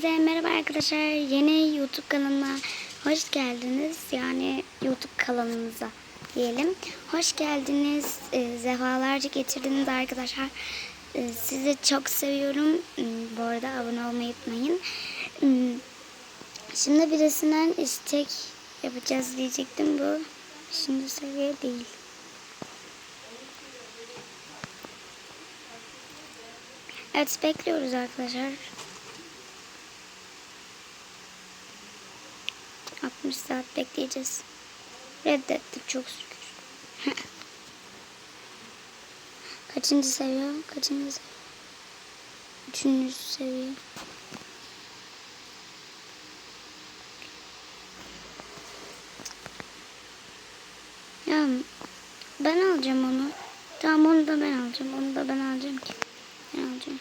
Hepinize merhaba arkadaşlar. Yeni YouTube kanalıma hoş geldiniz. Yani YouTube kanalımıza diyelim. Hoş geldiniz. Ee, Zefalarca getirdiniz arkadaşlar. Ee, sizi çok seviyorum. Hmm, Bu arada abone olmayı unutmayın. Hmm, Şimdi birisinden istek yapacağız diyecektim bu. Şimdi seviye değil. Evet bekliyoruz arkadaşlar. 60 saat bekleyeceğiz. Reddettik çok şükür. Kaçıncı seviye? Kaçıncı seviye? Üçüncü seviye. Ya ben alacağım onu. Tamam onu da ben alacağım. Onu da ben alacağım ki. Ben alacağım.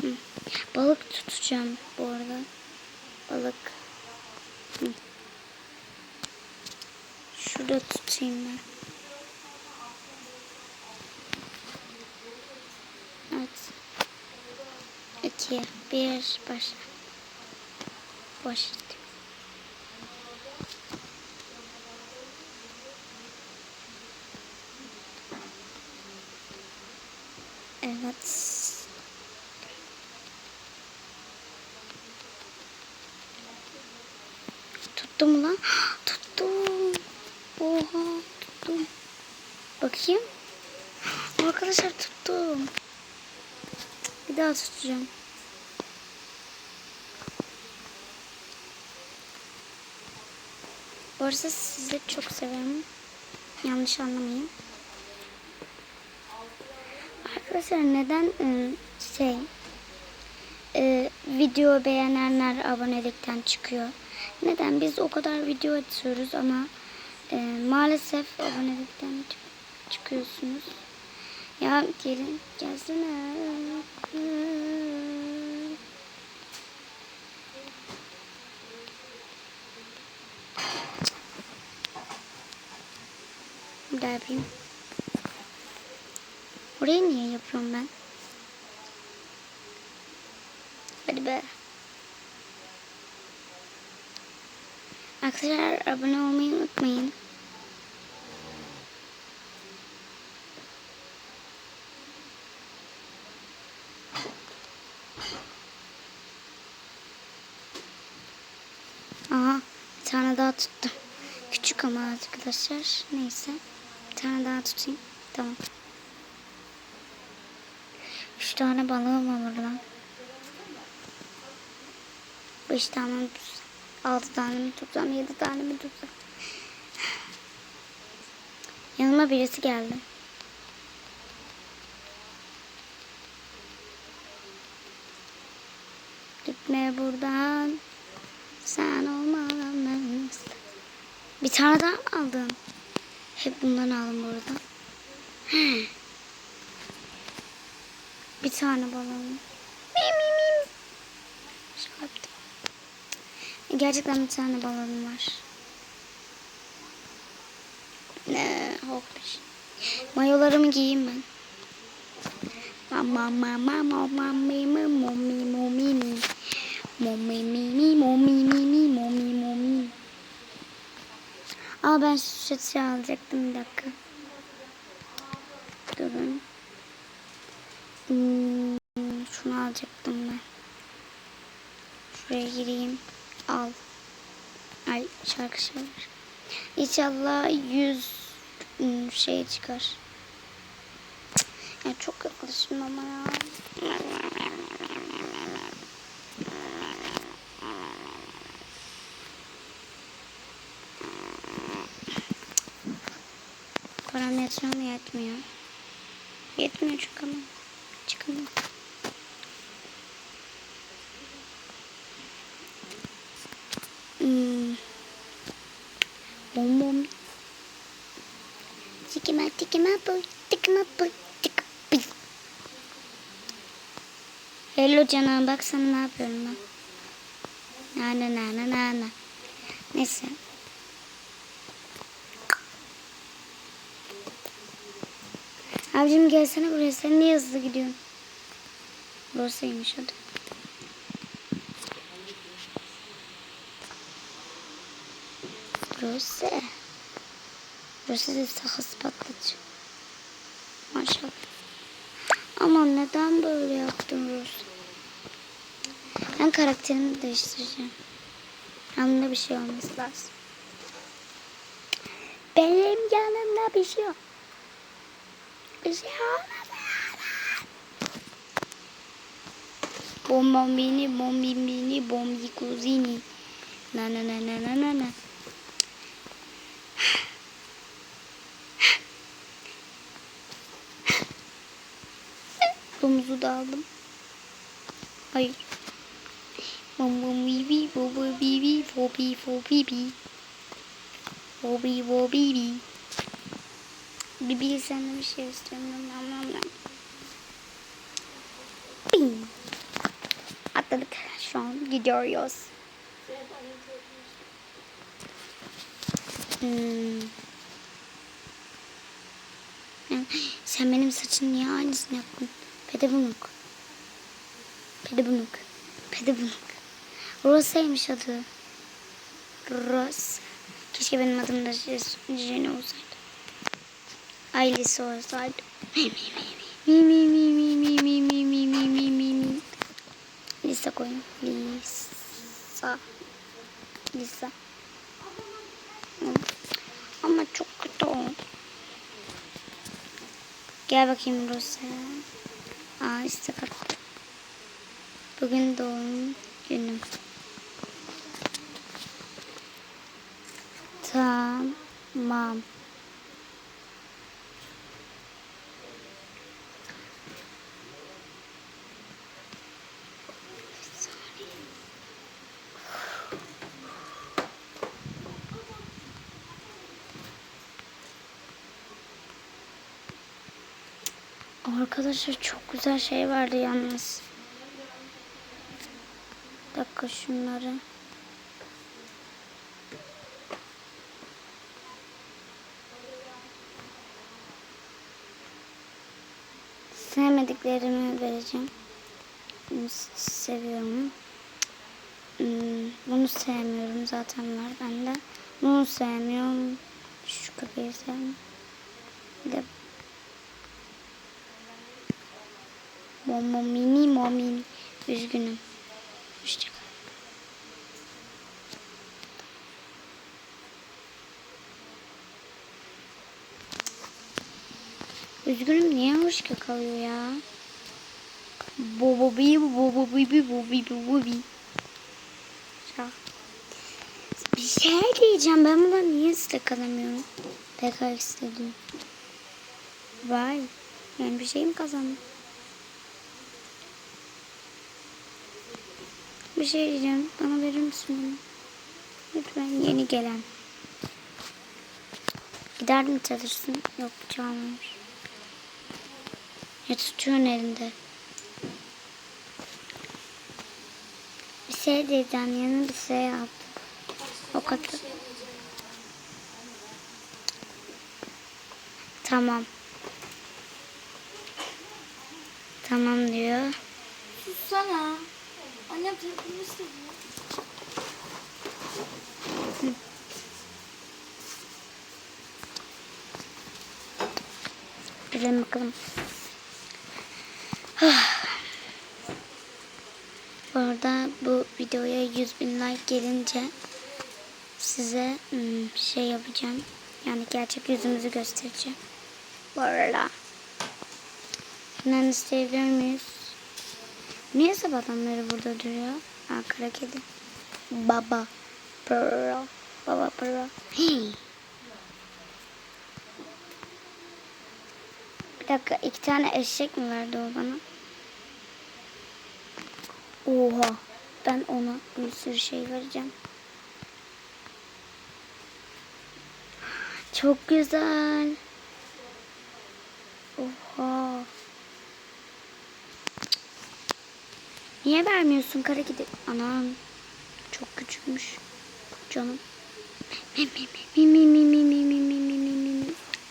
Hı. Balık tutacağım bu arada. Balık. Hı. Şurada tutayım ben. Evet. İki, bir, başla. Başladı. Evet. Tuttum mu lan? Tuttum. Oha tuttum. Bakayım. Arkadaşlar tuttum. Bir daha tutacağım. Bu arada sizi çok severim. Yanlış anlamayın. Arkadaşlar neden ıı, şey e, video beğenenler abonelikten çıkıyor? Neden biz o kadar video atıyoruz ama e, maalesef abonelikten çık- çıkıyorsunuz. Ya gelin gelsene. Bir yapayım. Orayı niye yapıyorum ben? Hadi be. Arkadaşlar abone olmayı unutmayın. Aha bir tuttum. Küçük ama arkadaşlar. Neyse. Bir tane daha tutayım. Tamam. Üç tane balığım var burada. Beş tane mi? Altı tane mi tutsam? Yedi tane mi tutsam? Yanıma birisi geldi. Gitme buradan. Sen olmadan Bir tane daha aldım. Hep bundan aldım burada. He. Bir tane balon. Yaptım. Gerçekten bir tane balonum var. Ne hoş. Mayolarımı giyeyim ben. Mama mama mama mi mi mo mi mo mi mi. Mo mi mi Aa ben şey alacaktım bir dakika. Durun. Hmm, şunu alacaktım ben. Şuraya gireyim. Al. Ay şarkı söyler. İnşallah yüz hmm, şey çıkar. Cık, Ya çok yaklaşım ama ya. Param yetmiyor mu yetmiyor. Yetmiyor çünkü ama. Çıkamıyor. Hmm. Bom bom. Tikima tikima bu tikima bu tik. Hello canım bak sana ne yapıyorum ben. Na na na na na na. Neyse. Abicim gelsene buraya sen niye hızlı gidiyorsun? Burasıymış hadi. Burası. Burası da sakız patlatıcı. Maşallah. Ama neden böyle yaptım Rose? Ben karakterimi değiştireceğim. Yanımda bir şey olması lazım. Benim yanımda bir şey yok. Bir şey. Bombambini, bombimbini, bombi kuzini. Na na na na na na na. Domuzu da aldım. Hayır. Bom bom bi bi bo bo bi bi fo bi fo bi bi. Fo bi fo bi bi. Bibi senden bir şey istiyorum. Nam. Bing. Atladık. Şu an gidiyoruz. Hmm. Sen benim saçın niye aynısını yaptın? Pedebunuk. Pedebunuk. Pedebunuk. Rosa'ymış adı. Rosa. Keşke benim adım da Jenny olsaydı. Ailesi olsaydı. Mi mi mi mi mi mi mi mi mi mi mi mi Lisa koyun. Lisa. Lisa. Ama çok kötü oldu. Gel bakayım Rosa. Aa istek attı. Bugün doğum günüm. Tamam. Arkadaşlar çok güzel şey vardı yalnız. Bir dakika şunları. Sevmediklerimi vereceğim. Bunu seviyorum. Hmm, Bunu sevmiyorum zaten var bende. Bunu sevmiyorum. Şu köpeği sevmiyorum. Bir de Momomini momini. Üzgünüm. Hoşçakal. Üzgünüm niye hoş kalıyor ya? Bobo bi bobo bi bi bobo bi bobo bi. Bir şey diyeceğim ben bundan niye istek alamıyorum? Tekrar istedim. Vay. Yani bir şey mi kazandım? Bir şey diyeceğim. Bana verir misin bunu? Lütfen yeni gelen. Gider mi çalışsın? Yok çalmamış. Ne tutuyorsun elinde? Bir şey diyeceğim. Yeni bir şey yaptım. O kadar. Tamam. Tamam diyor. Sussana. Annem telefonu istedi. Gidelim bakalım. Bu arada bu videoya 100 bin like gelince size hmm, şey yapacağım. Yani gerçek yüzümüzü göstereceğim. Bu arada. Hemen isteyebilir miyiz? Niye sabahtan beri burada duruyor? Aa, kara kedi. Baba. Pearl. Baba Pearl. Hey. Bir dakika iki tane eşek mi verdi o bana? Oha. Ben ona bir sürü şey vereceğim. Çok güzel. Oha. Niye vermiyorsun kara gidi? Anam çok küçükmüş. Canım.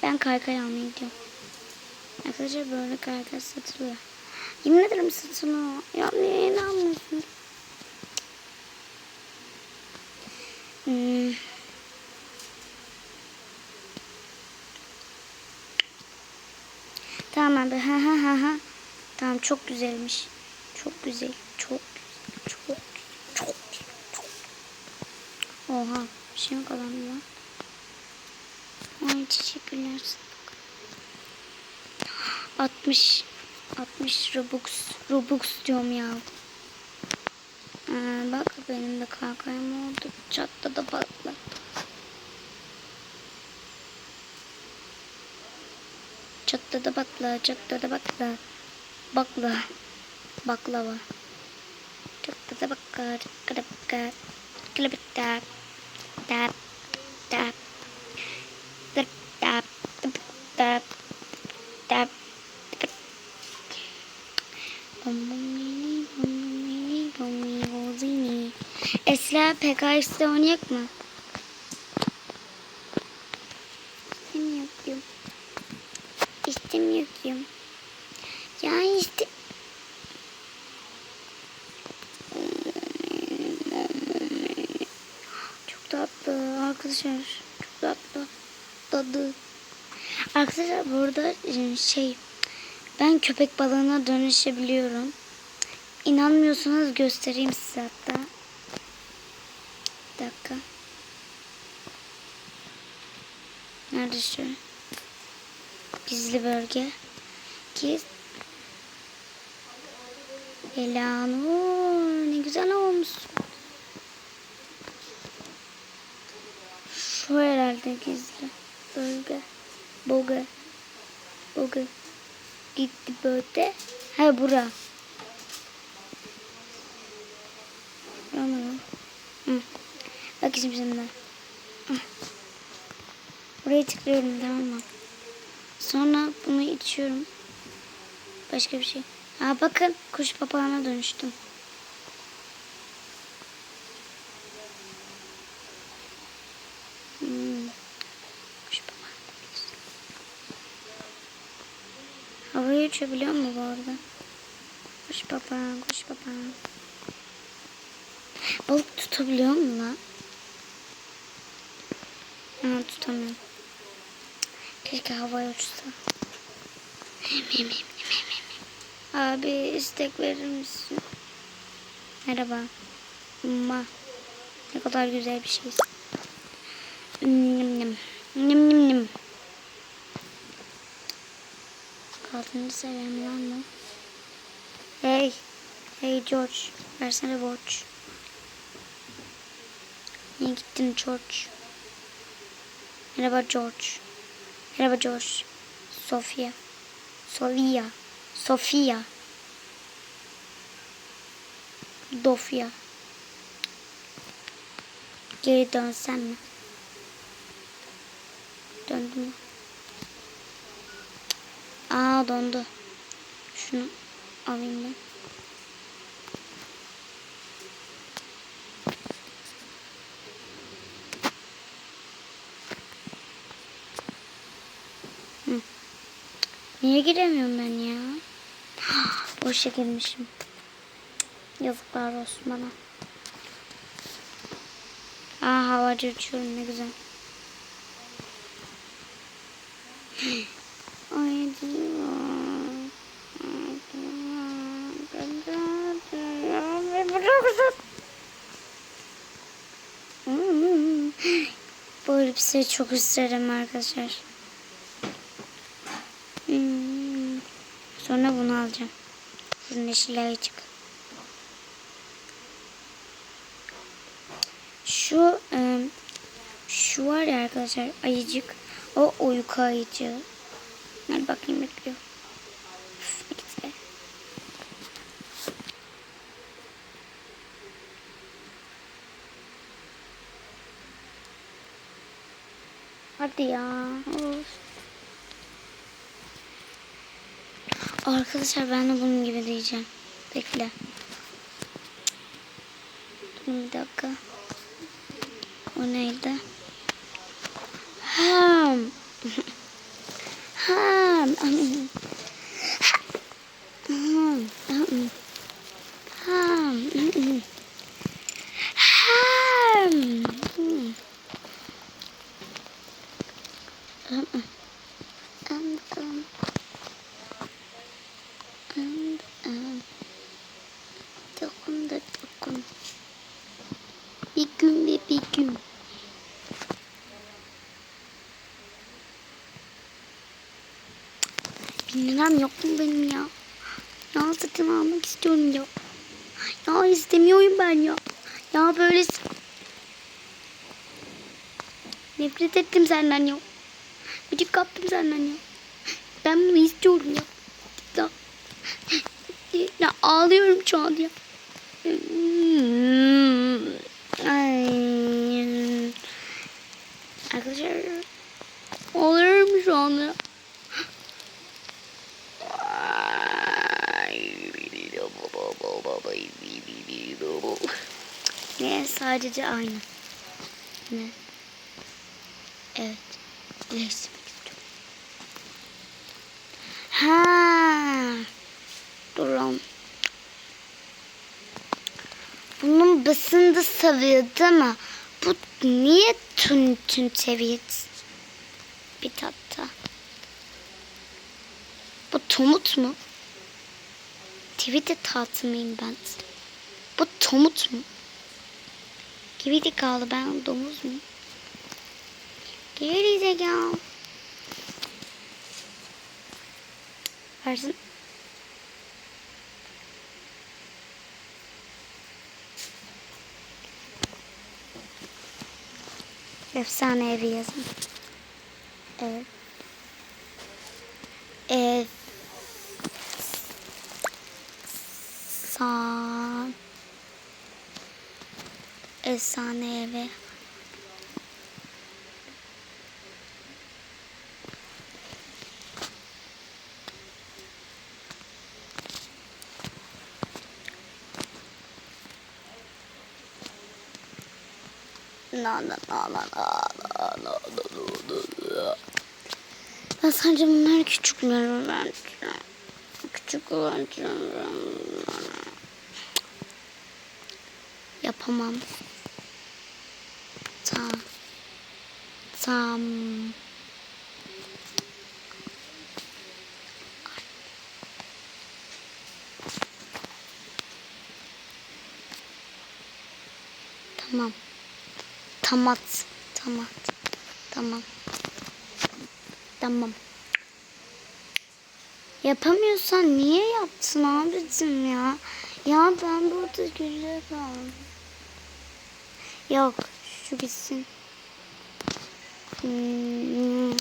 Ben kaykay almaya gidiyorum. Arkadaşlar böyle kaykay satılıyor. Yemin ederim satılıyor. Ya niye inanmıyorsun? Hmm. Tamam abi. Ha ha ha ha. Tamam çok güzelmiş. Çok güzel. Çok. Çok. Çok. Çok Oha. Bir şey mi kazandı lan? Ay teşekkürler. 60 60 Robux Robux diyorum ya. Aa, bak benim de kalkayım oldu. Çatladı patla. Çatladı patla, çatladı patla. Bakla. Baklava. Çatladı bakla, çatladı bakla. Klip tap. Tap. Tap. Tap. Tap. Tap. Tap. Esra PKX'de oynayak mı? İstemiyorum. İstemiyorum. Ya işte. Çok tatlı arkadaşlar. Çok tatlı. Tadı. Arkadaşlar şey ben köpek balığına dönüşebiliyorum. İnanmıyorsanız göstereyim size hatta. Bir dakika. Nerede şu? Gizli bölge. Giz. Elanur ne güzel olmuş. Şu herhalde gizli bölge. Bölge. Bölge. Gitti böyle. Ha bura. Anladım. Hı. Bak şimdi sen de. Hı. Buraya tıklıyorum tamam mı? Sonra bunu içiyorum. Başka bir şey. Aa bakın kuş papağana dönüştüm. Havaya uçabiliyor mu bu arada? Kuş papağan, kuş papağan. Balık tutabiliyor mu lan? Ha, tutamıyorum. Keşke havaya uçsa. Abi istek verir misin? Merhaba. Ma. Ne kadar güzel bir şeysin. Nim nim. Nim nim nim. Altıncı seviyem lan mı? Hey. Hey George. Versene borç. Niye gittin George? Merhaba George. Merhaba George. Sofia. Sofia. Sofia. Dofya. Geri dönsem mi? Döndü mü? Aa dondu. Şunu alayım ben. Hı. Niye giremiyorum ben ya? Boşa girmişim. Yazıklar olsun bana. Aa havacı uçuyorum ne güzel. Ay diyor. Elbiseyi çok isterim arkadaşlar. Hmm. Sonra bunu alacağım. Bunun yeşil ayıcık. Şu e, şu var ya arkadaşlar ayıcık. O uyku ayıcığı. Hadi bakayım bekliyor. Üf, ne güzel. Hadi ya. Of. Arkadaşlar ben de bunun gibi diyeceğim. Bekle. Durun bir dakika. O neydi? Ham. Ham. dokun da dokun. Bir gün ve bir gün. Bin liram benim ya? Ya satın almak istiyorum ya. Ya istemiyorum ben ya. Ya böyle nefret ettim senden ya. Gıcık kaptım senden ya. Ben bunu istiyorum ya. Ya, ya ağlıyorum şu an ya. Ne sadece aynı. Ne? Evet. Değiştirmek istiyorum. Ha. Dur lan. Bunun basında seviyordu ama bu niye tün tün seviyor? Bir tatta. Bu tomut mu? Tweet'e tatmayayım ben. Bu tomut mu? Geri zekalı ben domuz mu? Geri zekalı. Versin. Efsane evi yazın. Evet. Ev. San. Efsane evi. Na na na na na na na na Ben sence bunlar küçükler bence. Küçük bence. Yapamam. Tam. Tam. Tamam. Tamat. Tamat. Tamam. Tamam. Yapamıyorsan niye yaptın abicim ya? Ya ben burada güzel kaldım. Yok gitsin. Hmm.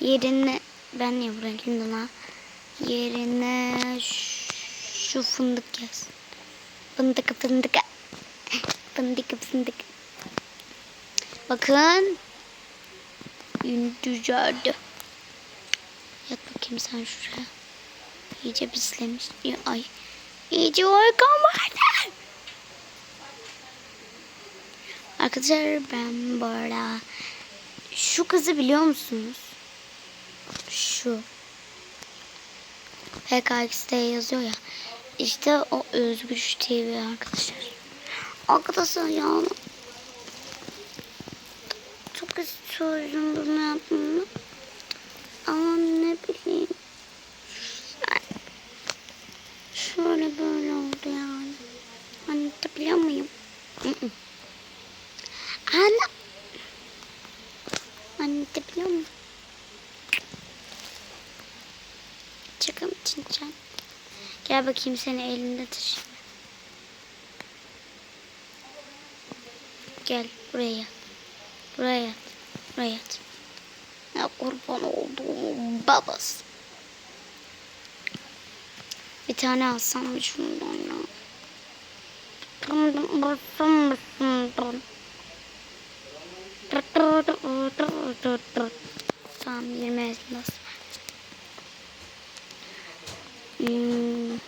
Yerine ben niye buraya girdim? Yerine şu fındık yaz. Fındık fındık. Fındık fındık. Bakın. Düzeldi. Yat bakayım sen şuraya. İyice pislemiş. Ay. İyice organ vardı. Arkadaşlar ben arada şu kızı biliyor musunuz? Şu. PKX'de yazıyor ya. İşte o Özgür TV arkadaşlar. Arkadaşlar ya çok istiyorum bunu yapmamı. Ama ne bileyim. Şöyle böyle oldu yani. Anlatabiliyor muyum? Hı hı. Ana. Anlatabiliyor muyum? Çıkım çinçen. Gel bakayım seni elinde taşı. Gel buraya yat. Buraya yat. Buraya yat. Ya kurban olduğum babası. Bir tane alsam mı şundan ya? Tamam 20 elmas. Hmm.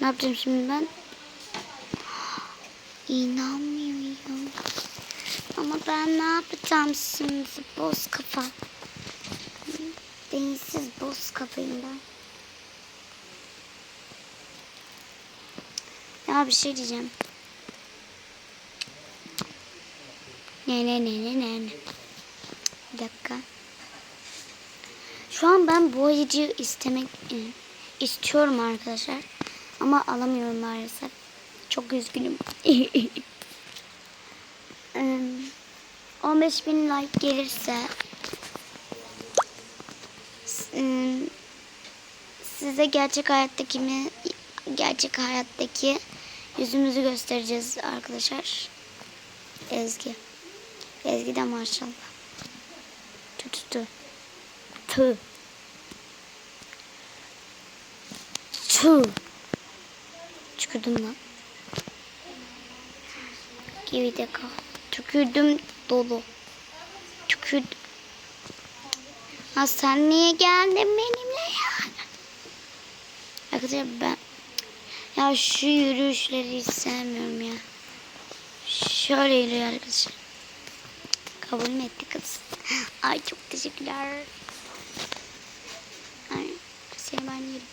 Ne yapacağım şimdi ben? İnanmıyorum. Ama ben ne yapacağım şimdi boz kafa? Densiz boz kafayım ben. Ya bir şey diyeceğim. Ne ne ne ne ne ne. Bir dakika. Şu an ben boyacı istemek e, istiyorum arkadaşlar. Ama alamıyorum maalesef. Çok üzgünüm. Ee, 15 bin like gelirse size gerçek hayattaki mi gerçek hayattaki yüzümüzü göstereceğiz arkadaşlar. Ezgi. Ezgi de maşallah. Tü tü tü. Tü. Tü. Tükürdüm lan. Gibi de. Tükürdüm dolu. Tükürdüm. Ha sen niye geldin benimle ya? Arkadaşlar ben ya şu yürüyüşleri hiç sevmiyorum ya. Şöyle yürüyor arkadaşlar. Kabul mü etti kız? Ay çok teşekkürler. Ay seni ben yerim.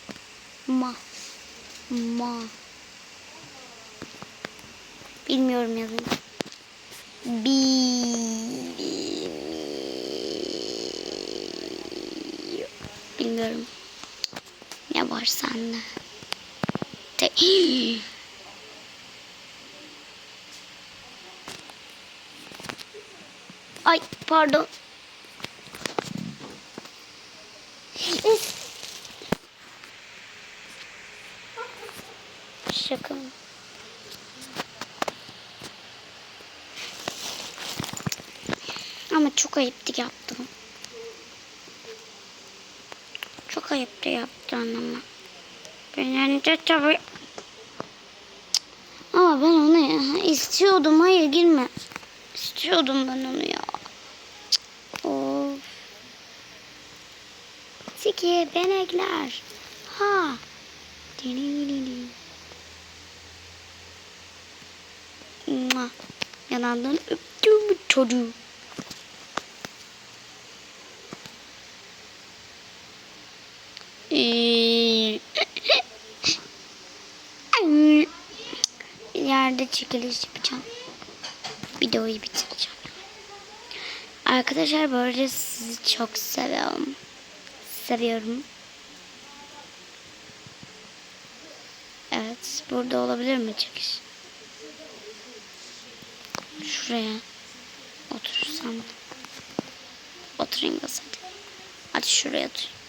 Ma. Ma. Bilmiyorum yazın. Bi. Bilmiyorum. Ne var sende? Te Ay pardon. Ama çok ayıptı yaptım. Çok ayıptı yaptın ama. Ben de tabii. Ama ben onu ya, istiyordum. Hayır girme. İstiyordum ben onu ya. Of. Siki benekler. Ha. Mua. Yanağından öptüm çocuğu. Ee, Bir yerde çekiliş yapacağım. Videoyu bitireceğim. Arkadaşlar arada sizi çok seviyorum. Seviyorum. Evet. Burada olabilir mi çekiş? Şuraya otursam. Oturayım da hadi. Şuraya otur.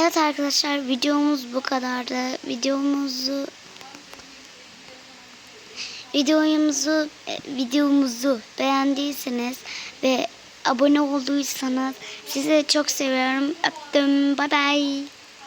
Evet arkadaşlar videomuz bu kadardı. Videomuzu videomuzu e, videomuzu beğendiyseniz ve abone olduysanız sizi çok seviyorum. Öptüm. Bye bye.